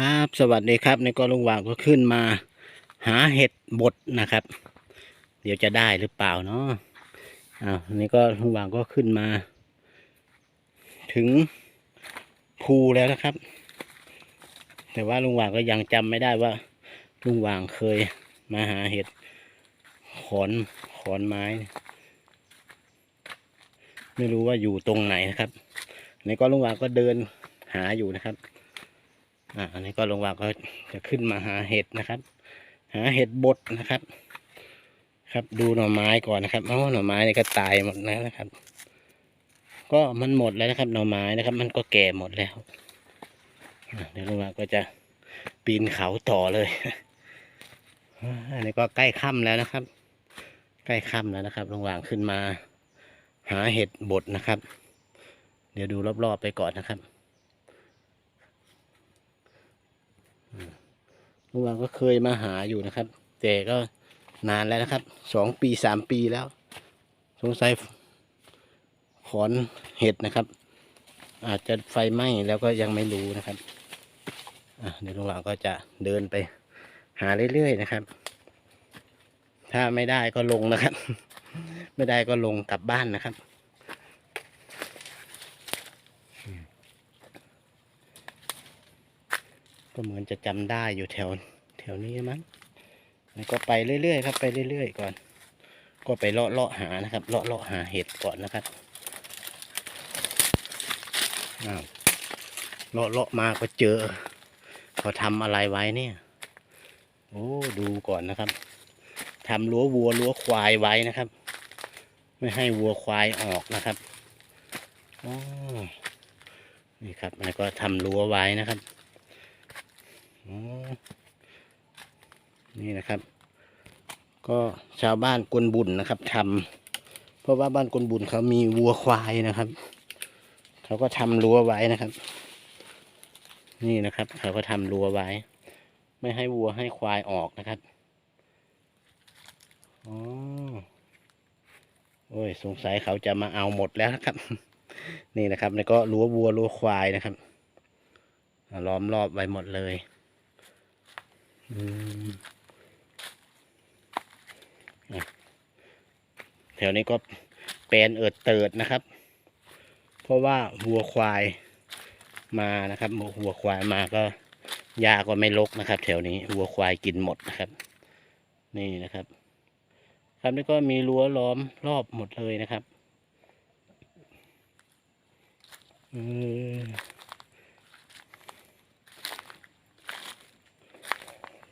ครับสวัสดีครับในก็ลุงวางก็ขึ้นมา หาเห็ดบดนะครับ เดี๋ยวจะได้หรือเปล่าเนาะอ้าวนี่ก็ลุงวางก็ขึ้นมา ถึงภูแล้วนะครับ แต่ว่าลุงวางก็ยังจำไม่ได้ว่า ลุงวางเคยมาหาเห็ดขอนขอนไม้ ไม่รู้ว่าอยู่ตรงไหนนะครับในก็ลุงวางก็เดินหาอยู่นะครับ อ่าอันนี้ก็ลงวางก็จะขึ้นมาหาเห็ดนะครับ หาเห็ดบดนะครับ ครับดูหน่อไม้ก่อนนะครับเพราะว่าหน่อไม้นี่ก็ตายหมดแล้วนะครับ ก็มันหมดแล้วนะครับ หน่อไม้นะครับ มันก็แก่หมดแล้วเดี๋ยวลงวางก็จะปีนเขาต่อเลยอันนี้ก็ใกล้ค่ำแล้วนะครับ ใกล้ค่ำแล้วนะครับลงวางขึ้นมา หาเห็ดบดนะครับ เดี๋ยวดูรอบๆไปก่อนนะครับ ลุงวางก็เคยมาหาอยู่นะครับ แต่ก็นานแล้วนะครับสองปีสามปีแล้ว สงสัยขอนเห็ดนะครับ อาจจะไฟไหม้แล้วก็ยังไม่รู้นะครับเดี๋ยวลุงวางก็จะเดินไปหาเรื่อยๆนะครับ ถ้าไม่ได้ก็ลงนะครับ ไม่ได้ก็ลงกลับบ้านนะครับ ก็เหมือนจะจำได้อยู่แถวแถวนี้มั้งแล้วก็ไปเรื่อยๆครับไปเรื่อยๆก่อน ก็ไปเลาะเลาะหานะครับเลาะเลาะหาเห็ดก่อนนะครับอ้าวเลาะเลาะมาก็เจอเขาทำอะไรไว้เนี่ย โอ้ดูก่อนนะครับทำรั้ววัวรั้วควายไว้นะครับ ไม่ให้วัวควายออกนะครับอ๋อนี่ครับแล้วก็ทำรั้วไว้นะครับ นี่นะครับ ก็ชาวบ้านกวนบุญนะครับทำเพราะว่าบ้านกวนบุญเขามีวัวควายนะครับ เขาก็ทำรั้วไว้นะครับ นี่นะครับ เขาก็ทำรั้วไว้ ไม่ให้วัวให้ควายออกนะครับอ๋อโอ้ยสงสัยเขาจะมาเอาหมดแล้วนะครับ นี่นะครับ แล้วก็รั้ววัวรั้วควายนะครับล้อมรอบไว้หมดเลย แถวนี้ก็แปลนเอิดเติดนะครับ เพราะว่าวัวควายมานะครับวัวควายมาก็หญ้าก็ไม่รกนะครับ แถวนี้วัวควายกินหมดนะครับ นี่นะครับ ครับนี่ก็มีรั้วล้อมรอบหมดเลยนะครับ อืม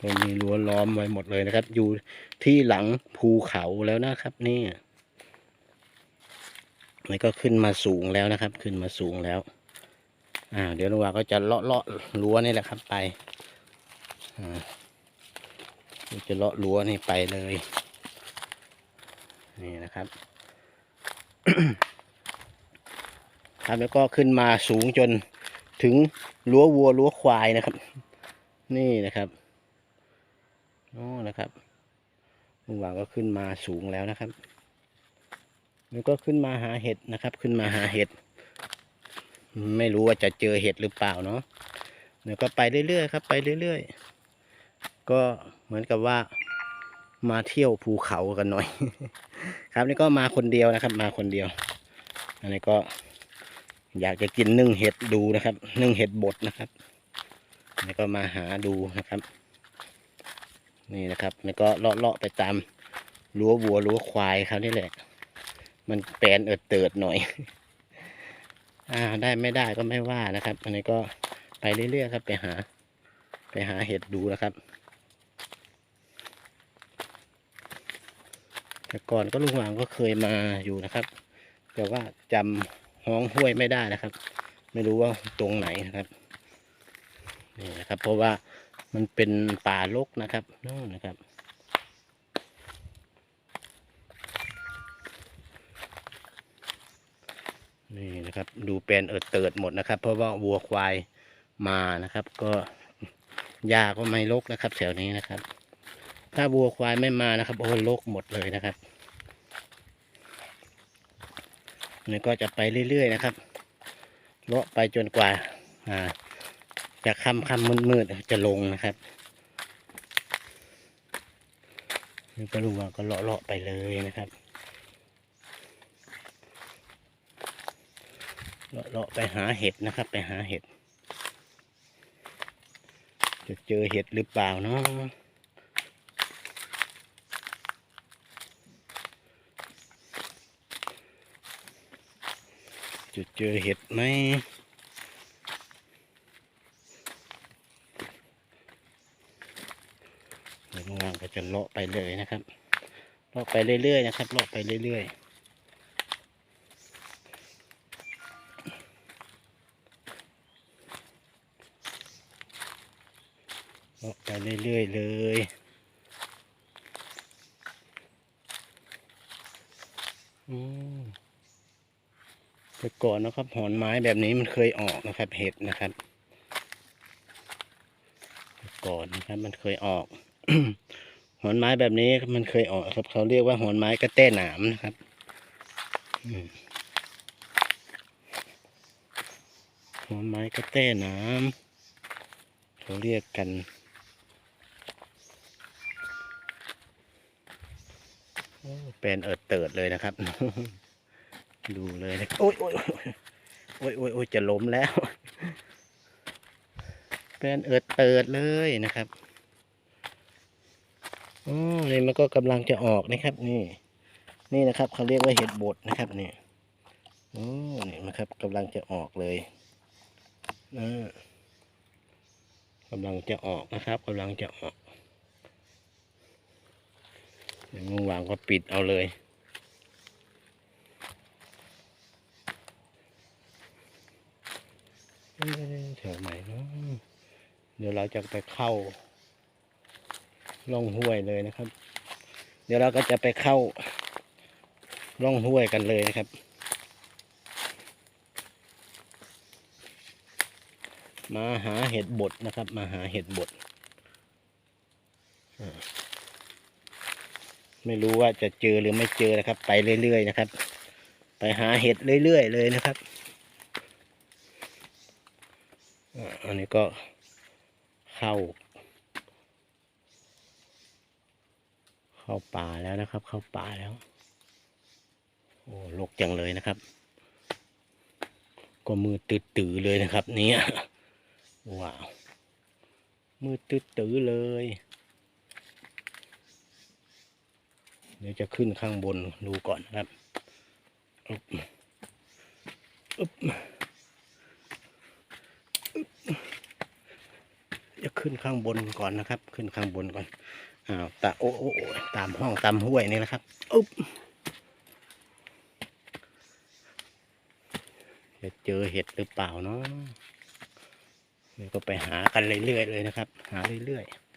ก็มีรั้วล้อมไว้หมดเลยนะครับ อยู่ที่หลังภูเขาแล้วนะครับนี่มันก็ขึ้นมาสูงแล้วนะครับ ขึ้นมาสูงแล้วอ่าเดี๋ยวลุงวาก็จะเลาะเลาะรั้วนี่แหละครับไปอ่าจะเลาะรั้วนี่ไปเลย นี่นะครับ ครับแล้วก็ขึ้นมาสูงจนถึงรั้ววัวรั้วควายนะครับ นี่นะครับ โอ้นะครับลุงหวางก็ขึ้นมาสูงแล้วนะครับแล้วก็ขึ้นมาหาเห็ดนะครับ ขึ้นมาหาเห็ด ไม่รู้ว่าจะเจอเห็ดหรือเปล่าเนาะเดี๋ยวก็ไปเรื่อยๆครับ ไปเรื่อยๆ ก็เหมือนกับว่ามาเที่ยวภูเขากันหน่อย ครับนี่ก็มาคนเดียวนะครับ มาคนเดียว อันนี้ก็อยากจะกินนึ่งเห็ดดูนะครับ นึ่งเห็ดบดนะครับนี่ก็มาหาดูนะครับ นี่นะครับแล้วก็เลาะเลาะๆไปตามรั้ววัวรั้วควายเขานี่แหละ มันแปลนเอิดเติดหน่อย อ่าได้ไม่ได้ก็ไม่ว่านะครับ อันนี้ก็ไปเรื่อยๆครับ ไปหา ไปหาเห็ดดูนะครับ แต่ก่อนก็ลุงหวางก็เคยมาอยู่นะครับ แต่ว่าจำห้องห้วยไม่ได้นะครับ ไม่รู้ว่าตรงไหนนะครับนี่นะครับ เพราะว่า มันเป็นป่ารกนะครับนู่นนะครับ นี่นะครับ ดูเป็นเอิดเติดหมดนะครับ เพราะว่าวัวควายมานะครับ ก็หญ้าก็ไม่รกนะครับแถวนี้นะครับ ถ้าวัวควายไม่มานะครับ โอ้รกหมดเลยนะครับนี่ก็จะไปเรื่อยๆนะครับเลาะไปจนกว่าอ่า จะค่ำค่ำมืดๆจะลงนะครับนี่ก็ลุงวางก็เลาะเลาะๆไปเลยนะครับเลาะเลาะไปหาเห็ดนะครับ ไปหาเห็ด จะเจอเห็ดหรือเปล่าเนาะจะเจอเห็ดไหมเดี๋ยวลุงวางก็ จะเลาะไปเลยนะครับ เลาะไปเรื่อยๆนะครับ เลาะไปเรื่อยๆเลาะไปเรื่อยๆเลยอืมแต่ก่อนนะครับ หอนไม้แบบนี้มันเคยออกนะครับ เห็ดนะครับ ก่อนนะครับมันเคยออก หอนไม้แบบนี้มันเคยออกครับ เขาเรียกว่าหอนไม้กระแต้หนามนะครับหอนไม้กระแต้หนามเขาเรียกกันเป็นเอิดเติดเลยนะครับ ดูเลยนะโอ้ยโอ้ยโอ้ยโอ้ยโอ้ยจะล้มแล้วเป็นเอิดเติดเลยนะครับ อ๋อนี่มันก็กำลังจะออกนะครับ นี่ นี่นะครับเขาเรียกว่าเห็ดบดนะครับนี่โอ้นี่นะครับกำลังจะออกเลยนะกำลังจะออกนะครับกำลังจะออกเดี๋ยวงูวางก็ปิดเอาเลยเอ๊ะแถวไหนเนาะเดี๋ยวเราจะไปเข้า ล่องห้วยเลยนะครับ เดี๋ยวเราก็จะไปเข้าล่องห้วยกันเลยนะครับ มาหาเห็ดบดนะครับ มาหาเห็ดบดไม่รู้ว่าจะเจอหรือไม่เจอนะครับ ไปเรื่อยๆนะครับ ไปหาเห็ดเรื่อยๆเลยนะครับอันนี้ก็เข้า เข้าป่าแล้วนะครับ เข้าป่าแล้ว โอ้ลกจังเลยนะครับ ก็มือตื้อๆเลยนะครับ เนี่ยว้าวมือตื้อๆเลย เดี๋ยวจะขึ้นข้างบนดูก่อนนะครับอึ๊บอุ๊บจะขึ้นข้างบนก่อนนะครับ ขึ้นข้างบนก่อน อ้าวตาโอ้โอ้โอ้ตามห้องตามห้วยนี่นะครับอึ๊บจะเจอเห็ดหรือเปล่าเนาะเดี๋ยวก็ไปหากันเรื่อยๆเลยนะครับ หาเรื่อยๆ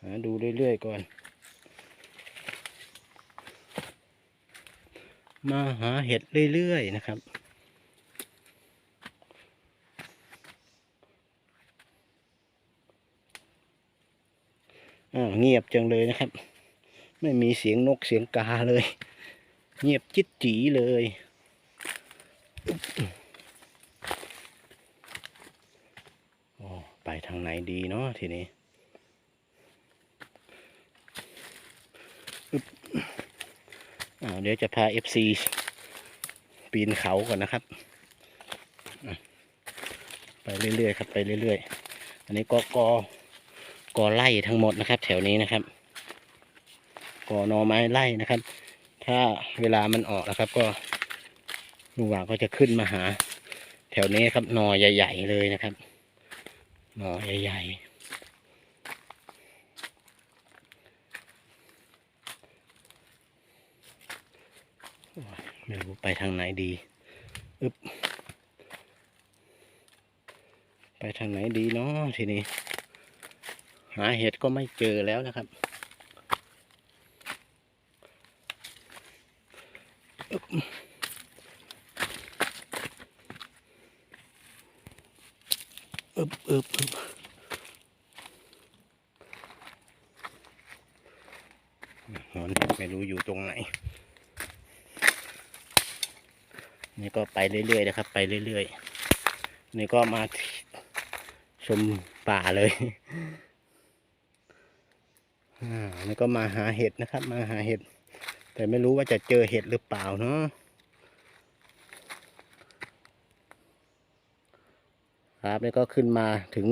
หาดูเรื่อยๆก่อน มาหาเห็ดเรื่อยๆนะครับ อ้าว เงียบจังเลยนะครับ ไม่มีเสียงนกเสียงกาเลย เงียบจิตจีเลยโอ้ไปทางไหนดีเนาะทีนี้อ่าเดี๋ยวจะพา FC ปีนเขาก่อนนะครับ ไปเรื่อยๆครับ ไปเรื่อยๆ อันนี้ก็กอ กอไล่ทั้งหมดนะครับ แถวนี้นะครับกอนอไม้ไล่นะครับ ถ้าเวลามันออกนะครับ ก็ลุงหว่างก็จะขึ้นมาหา แถวนี้ครับนอใหญ่ ๆ เลยนะครับนอใหญ่ ๆไม่รู้ไปทางไหนดีอึบไปทางไหนดีเนาะทีนี้ หาเห็ดก็ไม่เจอแล้วนะครับอึบอึบอึบหอนไม่รู้อยู่ตรงไหน นี่ก็ไปเรื่อยๆนะครับ ไปเรื่อยๆ นี่ก็มาชมป่าเลย อ่านี่ก็มาหาเห็ดนะครับ มาหาเห็ด แต่ไม่รู้ว่าจะเจอเห็ดหรือเปล่าเนาะครับนี่ก็ขึ้นมาถึง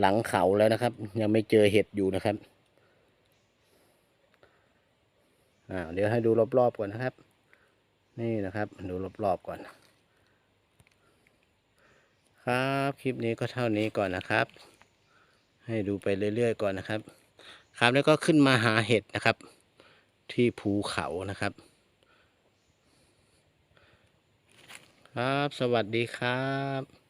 หลังเขาแล้วนะครับ ยังไม่เจอเห็ดอยู่นะครับอ่าเดี๋ยวให้ดูรอบๆก่อนนะครับ นี่นะครับ ดูรอบๆก่อน ครับคลิปนี้ก็เท่านี้ก่อนนะครับ ให้ดูไปเรื่อยๆก่อนนะครับ ครับ แล้วก็ขึ้นมาหาเห็ดนะครับ ที่ภูเขานะครับ ครับ สวัสดีครับ